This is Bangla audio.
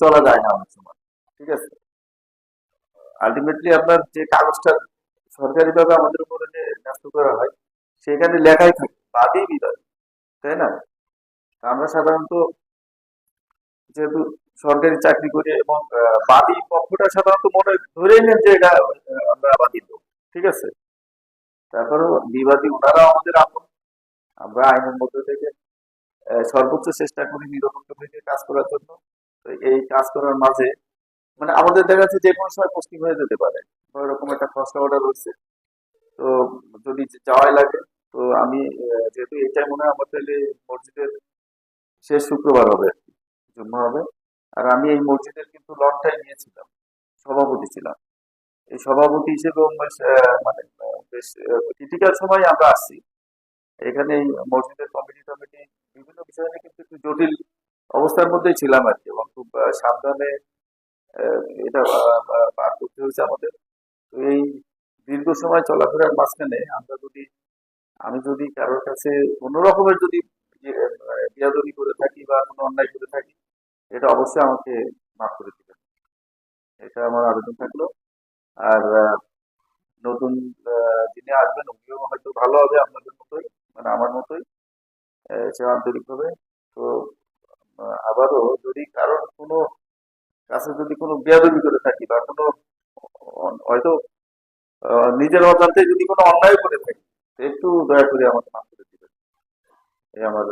চলা যায় না অনেক সময়, ঠিক আছে? আলটিমেটলি আপনার যে কাগজটা সরকারিভাবে আমাদের উপরে যে ন্যস্ত করা হয়, সেখানে লেখাই থাকে বাদী বিবাদ তাই না? আমরা সাধারণত যেহেতু সরকারি চাকরি করি এবং বাদী পক্ষটা সাধারণত মনে ধরেই নেন যে এটা আমরা বাদী লোক, ঠিক আছে? তারপরেও বিবাদী ওনারাও আমাদের আপন, আমরা আইনের মধ্যে থেকে সর্বোচ্চ চেষ্টা করি নিরপেক্ষ থেকে কাজ করার জন্য। এই কাজ করার মাঝে মানে আমাদের দেখা যাচ্ছে যে কোনো সময় পোস্টিং হয়ে যেতে পারে। এরকম একটা খসড়া অর্ডার রয়েছে তো যদি যাওয়াই লাগে, তো আমি যেহেতু এটাই মনে হয় আমাদের এই মসজিদের শেষ শুক্রবার হবে আর কি, জুম্মা হবে। আর আমি এই মসজিদের কিন্তু লনটাই নিয়েছিলাম, সভাপতি ছিলাম। এই সভাপতি হিসেবে মানে বেশ ক্রিটিক্যাল সময় আমরা আসছি। এখানে মসজিদের কমিটি টমিটি বিভিন্ন বিষয় নিয়ে কিন্তু একটু জটিল অবস্থার মধ্যেই ছিলাম আর কি এবং খুব সাবধানে এটা করতে হয়েছে আমাদের। তো এই দীর্ঘ সময় চলাফেরার মাঝখানে আমরা যদি, আমি যদি কারোর কাছে কোনো রকমের যদি বিয়াদবি করে থাকি বা কোনো অন্যায় করে থাকি এটা অবশ্যই আমাকে মাফ করে দিবেন। এটা আমার আবেদন থাকল। আর নতুন যিনি আসবেন উনিও হয়তো ভালো হবে আপনাদের মতোই মানে আমার মতোই সে আন্তরিকভাবে। তো আবারও যদি কারোর কোনো কাছে যদি কোনো বেয়াদবি করে থাকি বা কোনো, হয়তো নিজের অজান্তে যদি কোনো অন্যায় করে থাকি একটু দয়া করে আমাকে মাফ করে দিবেন। এই আমার